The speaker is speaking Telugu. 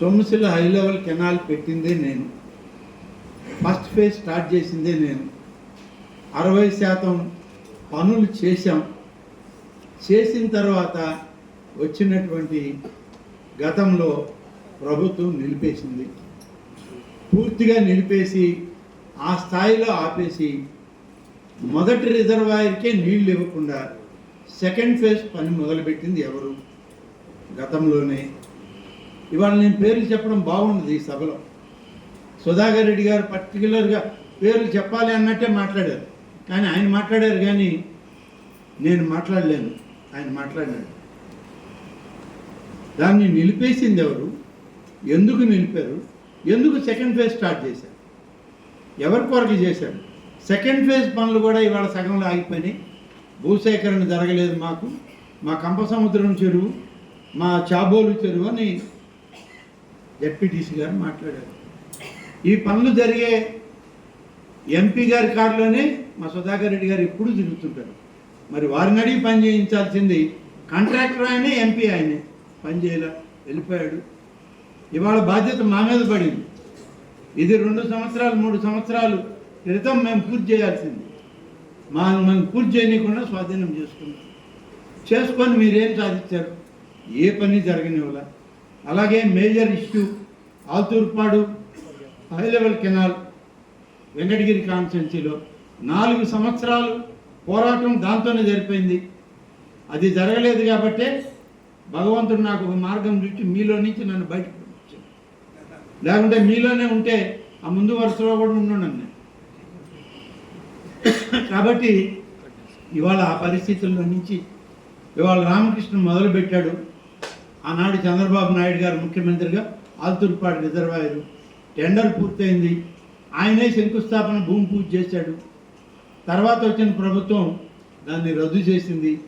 సొమ్మసిల హై లెవెల్ కెనాల్ పెట్టిందే నేను. ఫస్ట్ ఫేజ్ స్టార్ట్ చేసిందే నేను. అరవై శాతం పనులు చేశాం. చేసిన తర్వాత వచ్చినటువంటి గతంలో ప్రభుత్వం నిలిపేసింది. పూర్తిగా నిలిపేసి ఆ స్థాయిలో ఆపేసి మొదటి రిజర్వాయర్కే నీళ్ళు ఇవ్వకుండా సెకండ్ ఫేజ్ పని మొదలుపెట్టింది ఎవరు? గతంలోనే ఇవాళ నేను పేర్లు చెప్పడం బాగుండదు ఈ సభలో. సుధాకర్ రెడ్డి గారు పర్టికులర్గా పేర్లు చెప్పాలి అన్నట్టే మాట్లాడారు. కానీ ఆయన మాట్లాడారు కానీ నేను మాట్లాడలేను. ఆయన మాట్లాడినాడు. దాన్ని నిలిపేసింది ఎవరు? ఎందుకు నిలిపారు? ఎందుకు సెకండ్ ఫేజ్ స్టార్ట్ చేశారు? ఎవరి కొరకు చేశారు? సెకండ్ ఫేజ్ పనులు కూడా ఇవాళ సగంలో ఆగిపోయినాయి. భూసేకరణ జరగలేదు మాకు. మా కంపసముద్రం చెరువు మా చాబోలు చెరువు అని జడ్పీటీసీ గారు మాట్లాడారు. ఈ పనులు జరిగే ఎంపీ గారి కారులోనే మా సుధాకర్ రెడ్డి గారు ఎప్పుడు తిరుగుతుంటారు. మరి వారిని అడిగి పని చేయించాల్సింది కాంట్రాక్టర్ ఆయనే ఎంపీ ఆయనే. పని చేయలే వెళ్ళిపోయాడు. ఇవాళ బాధ్యత మా మీద పడింది. ఇది రెండు సంవత్సరాలు మూడు సంవత్సరాలు క్రితం మేము పూర్తి చేయాల్సింది. మా మేము పూర్తి చేయనీయకుండా స్వాధీనం చేసుకున్నాం. చేసుకొని మీరేం సాధించారు? ఏ పని జరగనివ్వాల. అలాగే major issue Athurpadu high level canal Venkatagiri కాన్స్టెన్సీలో నాలుగు సంవత్సరాలు పోరాటం దాంతోనే జరిపోయింది. అది జరగలేదు కాబట్టే భగవంతుడు నాకు ఒక మార్గం చూసి మీలో నుంచి నన్ను బయటకు పంపించాడు. లేకుంటే మీలోనే ఉంటే ఆ ముందు వరుసలో కూడా ఉన్నాను నేను. కాబట్టి ఇవాళ ఆ పరిస్థితుల్లో నుంచి ఇవాళ రామకృష్ణ మొదలుపెట్టాడు. ఆనాడు చంద్రబాబు నాయుడు గారు ముఖ్యమంత్రిగా ఆల్తూర్పాడు రిజర్వాయర్. టెండర్ పూర్తయింది. ఆయనే శంకుస్థాపన భూమి పూజ చేశాడు. తర్వాత వచ్చిన ప్రభుత్వం దాన్ని రద్దు చేసింది.